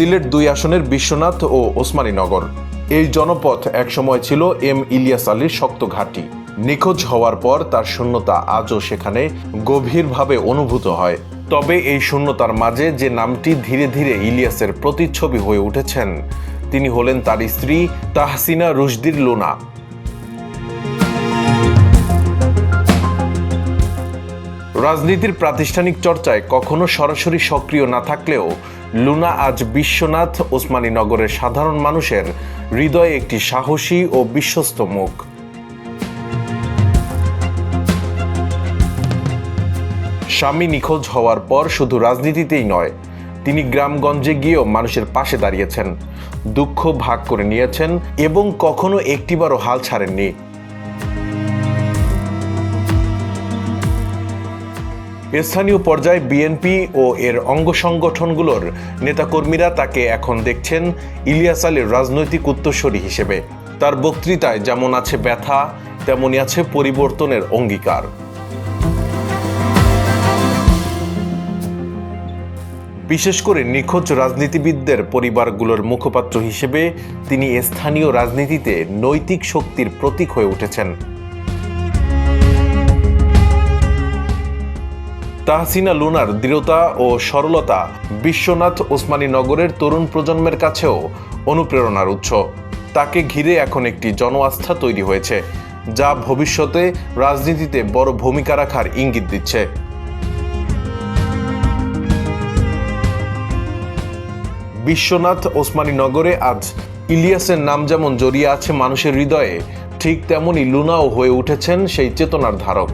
সিলেট দুই আসনের বিশ্বনাথ ও ওসমানীনগর। এই জনপথ একসময় ছিল এম ইলিয়াস আলীর শক্ত ঘাঁটি। নিখোঁজ হওয়ার পর তার শূন্যতা আজও সেখানে গভীরভাবে অনুভূত হয়। তবে এই শূন্যতার মাঝে যে নামটি ধীরে ধীরে ইলিয়াসের প্রতিচ্ছবি হয়ে উঠেছেন, তিনি হলেন তার স্ত্রী তাহসিনা রুশদির লুনা। রাজনীতির প্রাতিষ্ঠানিক চর্চায় কখনো সরাসরি সক্রিয় না থাকলেও লুনা আজ বিশ্বনাথ ওসমানী নগরের সাধারণ মানুষের হৃদয়ে একটি সাহসী ও বিশ্বস্ত মুখ। স্বামী নিখোঁজ হওয়ার পর শুধু রাজনীতিতেই নয়, তিনি গ্রামগঞ্জে গিয়েও মানুষের পাশে দাঁড়িয়েছেন। দুঃখ ভাগ করে নিয়েছেন এবং কখনো একটিবারও হাল ছাড়েননি। স্থানীয় পর্যায়ে বিএনপি ও এর অঙ্গ সংগঠনগুলোর নেতাকর্মীরা তাকে এখন দেখছেন ইলিয়াস আলীর রাজনৈতিক উত্তরসূরি হিসেবে। তার বক্তৃতায় যেমন আছে ব্যথা, তেমনই আছে পরিবর্তনের অঙ্গীকার। বিশেষ করে নিখোঁজ রাজনীতিবিদদের পরিবারগুলোর মুখপাত্র হিসেবে তিনি স্থানীয় রাজনীতিতে নৈতিক শক্তির প্রতীক হয়ে উঠেছেন। তাহসিনা লুনার দৃঢ়তা ও সরলতা বিশ্বনাথ ওসমানী নগরের তরুণ প্রজন্মের কাছেও অনুপ্রেরণার উৎস। তাকে ঘিরে এখন একটি জনআস্থা তৈরি হয়েছে, যা ভবিষ্যতে রাজনীতিতে বড় ভূমিকা রাখার ইঙ্গিত দিচ্ছে। বিশ্বনাথ ওসমানী নগরে আজ ইলিয়াসের নাম যেমন জড়িয়ে আছে মানুষের হৃদয়ে, ঠিক তেমনি লুনাও হয়ে উঠেছেন সেই চেতনার ধারক।